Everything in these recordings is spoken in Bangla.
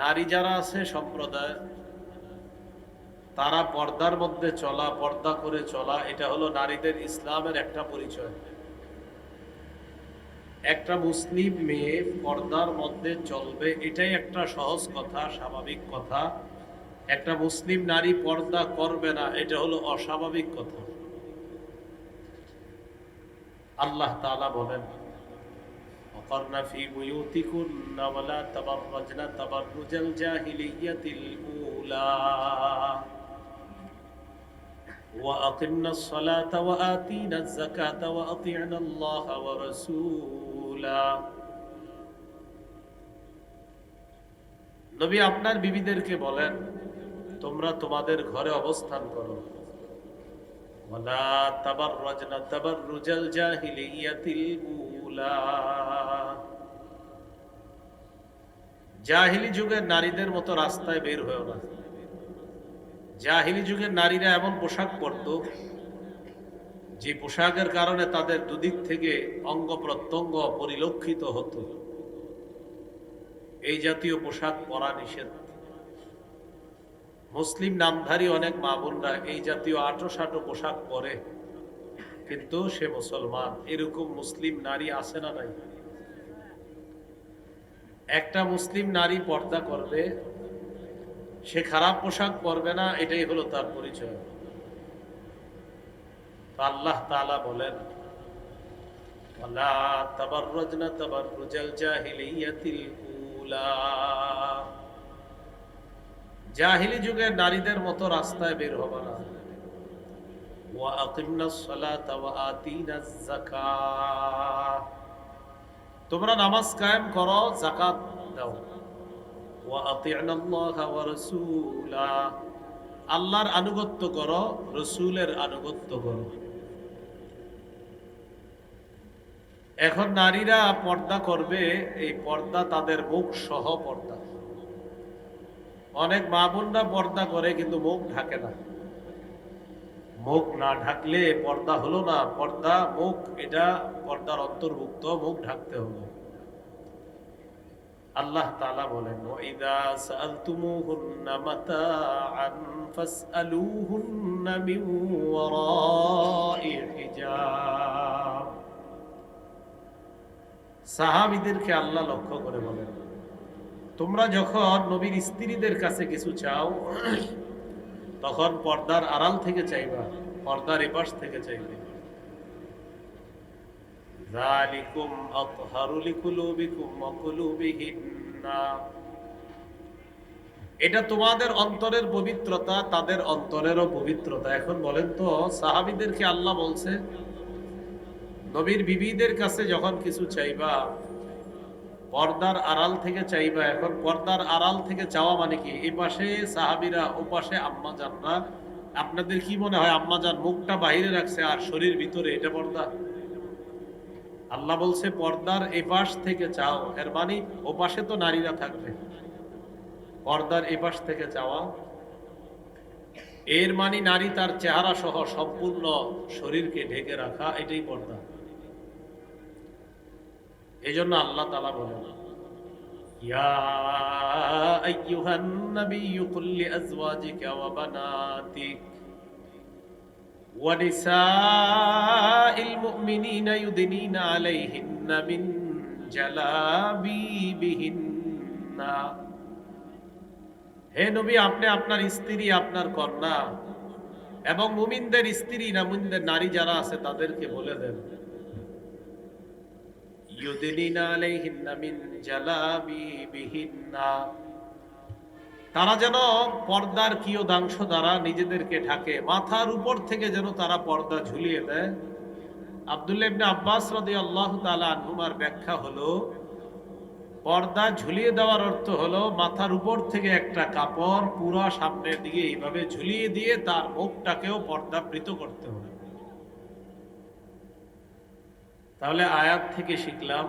নারী যারা আছে সম্প্রদায়, তারা পর্দার মধ্যে চলা, পর্দা করে চলা, এটা হলো নারীদের ইসলামের একটা পরিচয়। একটা মুসলিম মেয়ে পর্দার মধ্যে চলবে, এটাই একটা সহজ কথা, স্বাভাবিক কথা। একটা মুসলিম নারী পর্দা করবে না, এটা হলো অস্বাভাবিক কথা। আল্লাহ তাআলা বলেন وقرن في بيوتكن ولا تبرجن تبرج الجاهلية الأولى وأقمنا الصلاة وآتينا الزكاة وأطعنا الله ورسولا নবী আপনার বিবিদেরকে বলেন তোমরা তোমাদের ঘরে অবস্থান করো ওয়ালা তাবাররাজনা তাবাররুজাল জাহিলিয়াতিল উলা জাহিলি যুগের নারীদের মতো রাস্তায় বের হয়েও না। জাহিলি যুগের নারীরা এমন পোশাক পরত, যে পোশাকের কারণে তাদের দুদিক থেকে অঙ্গ প্রত্যঙ্গ পরিলক্ষিত হতো। এই জাতীয় পোশাক পরা নিষেধ। মুসলিম নামধারী অনেক মা বোনরা এই জাতীয় আটো সাটো পোশাক পরে, কিন্তু সে মুসলমান, এরকম মুসলিম নারী আছে না নাই? একটা মুসলিম নারী পর্দা করবে, সে খারাপ পোশাক পরবে না, এটাই হলো তার পরিচয়। আল্লাহ তালা বলেন জাহিলি যুগে নারীদের মতো রাস্তায় বের হবে ওয়া সালাত ওয়া যাকাত। তোমরা নামাজ কায়েম করো জাকাত দাও। আল্লাহর আনুগত্য করো, রসুলের আনুগত্য করো। এখন নারীরা পর্দা করবে, এই পর্দা তাদের মুখ সহ পর্দা। অনেক মা বোনরা পর্দা করে, কিন্তু মুখ ঢাকে না। মুখ না ঢাকলে পর্দা হলো না। পর্দা, মুখ, এটা পর্দার অন্তর্ভুক্ত। মুখ ঢাকতে হলো। আল্লাহ তালা বলেন ওয়াইদা সাআলতুমুহুন্না মাতাআন ফাসআলুহুন্না মিন ওয়ারাই আল্লাহ লক্ষ্য করে বলেন, তোমরা যখন নবীর স্ত্রীদের কাছে কিছু চাও তখন পর্দার আড়াল থেকে চাইবা, পর্দার এপাশ থেকে চাইবে। এটা তোমাদের অন্তরের পবিত্রতা, তাদের অন্তরেরও পবিত্রতা। এখন বলেন তো, সাহাবীদেরকে আল্লাহ বলছে, নবীর বিবিদের কাছে যখন কিছু চাইবা পর্দার আড়াল থেকে চাইবা এখন। পর্দার আড়াল থেকে চাওয়া মানে কি? এই পাশে সাহাবিরা, ও পাশে আম্মা জানরা। আপনাদের কি মনে হয়, আম্মা যান মুখটা বাহিরে রাখছে আর শরীর ভিতরে এটা পর্দা? আল্লাহ বলছে, পর্দার এ পাশ থেকে চাও। এর মানে ও পাশে তো নারীরা থাকবে। পর্দার এ পাশ থেকে চাওয়া। এর মানে নারী তার চেহারা সহ সম্পূর্ণ শরীরকে ঢেকে রাখা, এটাই পর্দা। এই জন্য আল্লাহ তালা বলেন يا أيها النبي قل لأزواجك وبناتك ونساء المؤمنين يدنين عليهن من جلابيبهن হে নবী আপনি আপনার স্ত্রী আপনার কন্যা এবং মুমিনদের স্ত্রী না মুমিনদের নারী যারা আছে তাদেরকে বলে দেন তারা যেন পর্দার কিয়দাংশ দ্বারা নিজেদেরকে ঢাকে, মাথার উপর থেকে যেন তারা পর্দা ঝুলিয়ে দেয়। আব্দুল্লাহ আব্বাস রাদিয়াল্লাহু তাআলা আনহুমার ব্যাখ্যা হলো, পর্দা ঝুলিয়ে দেওয়ার অর্থ হলো মাথার উপর থেকে একটা কাপড় পুরা সামনের দিকে এইভাবে ঝুলিয়ে দিয়ে তার মুখটাকেও পর্দাবৃত করতে হবে। তাহলে আয়াত থেকে শিখলাম,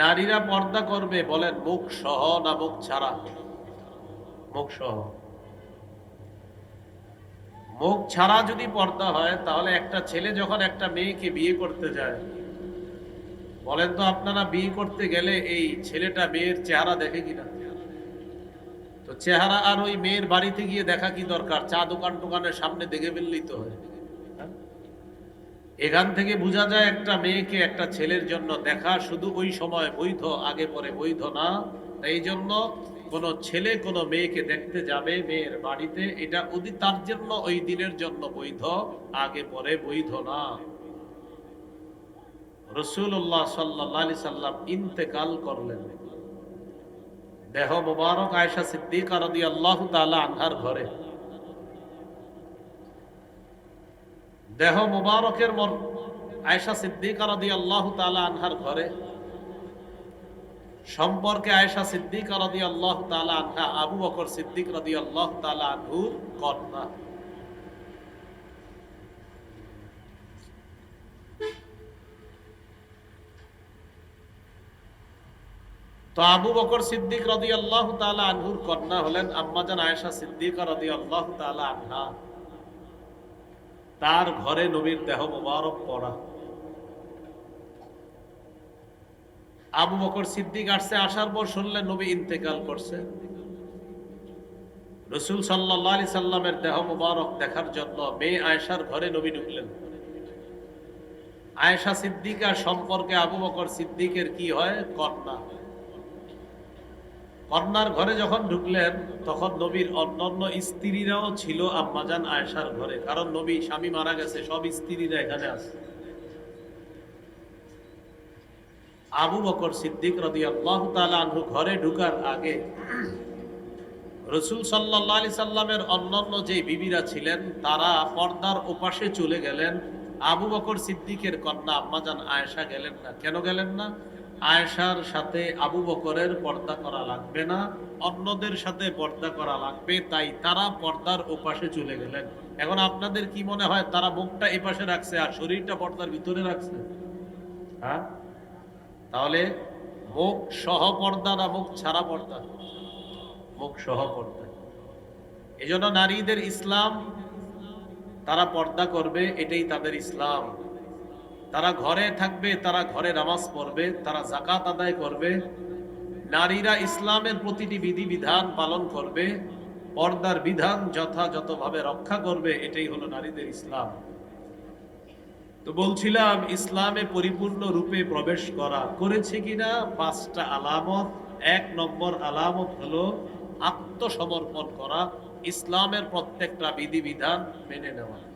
নারীরা পর্দা করবে, বলেন, মুখ সহ না মুখ ছাড়া? মুখ সহ। মুখ ছাড়া যদি পর্দা হয়, তাহলে একটা ছেলে যখন একটা মেয়েকে বিয়ে করতে যায়, বলেন তো আপনারা বিয়ে করতে গেলে এই ছেলেটা মেয়ের চেহারা দেখে কিনা তো চেহারা আর ওই মেয়ের বাড়িতে গিয়ে দেখা কি দরকার? চা দোকান টোকানের সামনে দেখে ফেললেই তো হয়? এখান থেকে বোঝা যায় একটা মেয়েকে একটা ছেলের জন্য দেখা শুধু ওই সময় বৈধ, আগে পরে বৈধ না। এই জন্য কোনো ছেলে, কোনো মেয়েকে দেখতে যাবে মেয়ের বাড়িতে। এটা ওদি তার জন্য ওই দিনের জন্য বৈধ, আগে পরে বৈধ না। রসুল্লাহ সাল্লাহ সাল্লাম ইন্তেকাল করলেন। দেহ মুবারক আয়সা সিদ্দিকা রদি আল্লাহ তালা আনহার ঘরে। দেহ মুবারকের মর আয়সা সিদ্দিকা রদি আল্লাহ তালা আনহার ঘরে। সম্পর্কে আয়সা সিদ্দিক রদি আল্লাহ তালা আনহা, আবু বকর সিদ্দিক রদি আল্লাহ তালা আনহুর কন্যা। তো আবু বকর সিদ্দিক রদি আল্লাহ তালা আনহুর কন্যা হলেন আম্মাজান আয়েশা সিদ্দিক রদি আল্লাহ তালা আনহা। তার ঘরে নবীর দেহ মোবারক পড়া। আবু বকর সিদ্দিক আসছে, আসার পর শুনলেন নবী ইন্তেকাল করছে। রসুল সাল্লাহ আলি সাল্লামের দেহ মোবারক দেখার জন্য মেয়ে আয়েশার ঘরে নবী ঢুকলেন। আয়েশা সিদ্দিকার সম্পর্কে আবু বকর সিদ্দিকের কি হয়? কন্যা কন্যার ঘরে যখন ঢুকলেন, তখন নবীর অন্যান্য স্ত্রীরাও ছিল আম্মাজান আয়েশার ঘরে। কারণ নবী স্বামী মারা গেছে, সব স্ত্রীরা এখানে আছে। আবু বকর সিদ্দিক রদি আল্লাহ আনহু ঘরে ঢুকার আগে রসুল সাল্লাহ আলি সাল্লামের অন্যান্য যে বিবিরা ছিলেন, তারা পর্দার ওপাশে চলে গেলেন। আবু বকর সিদ্দিকের কন্যা আম্মাজান আয়েশা গেলেন না। কেন গেলেন না? আয়েশার সাথে আবু বকরের পর্দা করা লাগবে না, অন্যদের সাথে পর্দা করা লাগবে, তাই তারা পর্দার ওপাশে চলে গেলেন। এখন আপনাদের কি মনে হয়, তারা মুখটা এপাশে রাখছে আর শরীরটা পর্দার ভিতরে রাখছে? হ্যাঁ? তাহলে মুখ সহ পর্দা না মুখ ছাড়া পর্দা? মুখ সহ পর্দা। এই জন্য নারীদের ইসলাম, তারা পর্দা করবে, এটাই তাদের ইসলাম। তারা ঘরে থাকবে, তারা ঘরে নামাজ পড়বে, তারা জাকাত আদায় করবে। নারীরা ইসলামের প্রতিটি বিধিবিধান পালন করবে, পর্দার বিধান যথাযথভাবে রক্ষা করবে, এটাই হলো নারীদের ইসলাম। তো বলছিলাম, ইসলামে পরিপূর্ণ রূপে প্রবেশ করা করেছে কিনা? পাঁচটা আলামত। এক নম্বর আলামত হলো আত্মসমর্পণ করা, ইসলামের প্রত্যেকটা বিধিবিধান মেনে নেওয়া।